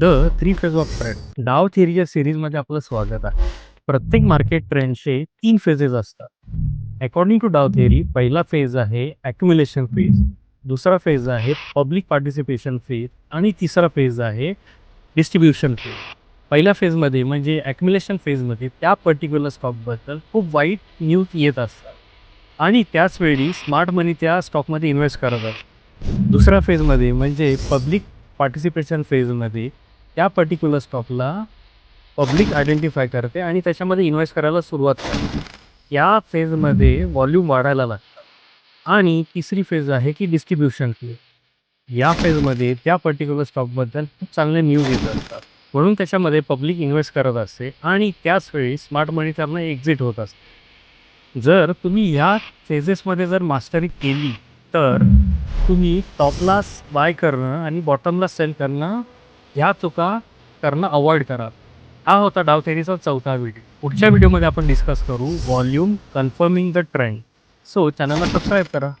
The three phase of trend. Dow theory या सिरीजमध्ये आपलं स्वागत आहे. प्रत्येक मार्केट ट्रेंडचे तीन फेजेस असतात. अकॉर्डिंग टू डाव थिअरी पहिला फेज आहे ॲक्युम्युलेशन फेज दुसरा फेज आहे पब्लिक पार्टिसिपेशन फेज आणि तिसरा फेज आहे डिस्ट्रीब्युशन फेज पहिल्या फेजमध्ये म्हणजे ॲक्युम्युलेशन फेजमध्ये त्या पर्टिक्युलर स्टॉकबद्दल खूप वाईट न्यूज येत असतात. आणि त्याच वेळी स्मार्ट मनी त्या स्टॉकमध्ये इन्व्हेस्ट करत असतात. दुसऱ्या फेजमध्ये म्हणजे पब्लिक पार्टिसिपेशन फेजमध्ये त्या पर्टिक्युलर स्टॉकला पब्लिक आयडेंटिफाय करते आणि त्याच्यामध्ये इन्व्हेस्ट करायला सुरुवात करते. या फेजमध्ये व्हॉल्यूम वाढायला लागतं. आणि तिसरी फेज आहे की डिस्ट्रीब्युशन फेज या फेजमध्ये त्या पर्टिक्युलर स्टॉकबद्दल खूप चांगले न्यूज येत असतात. म्हणून त्याच्यामध्ये पब्लिक इन्व्हेस्ट करत असते आणि त्याच वेळी स्मार्ट मनी त्यांना एक्झिट होत असते. जर तुम्ही ह्या फेजेसमध्ये जर मास्टरी केली तर तुम्ही टॉपला बाय करणं आणि बॉटमला सेल करणं ह्या चुका करणं अवॉइड करा. हा होता डाव थेरीचा चौथा व्हिडिओ पुढच्या व्हिडिओमध्ये आपण डिस्कस करू volume confirming the trend so चॅनलला सबस्क्राईब करा.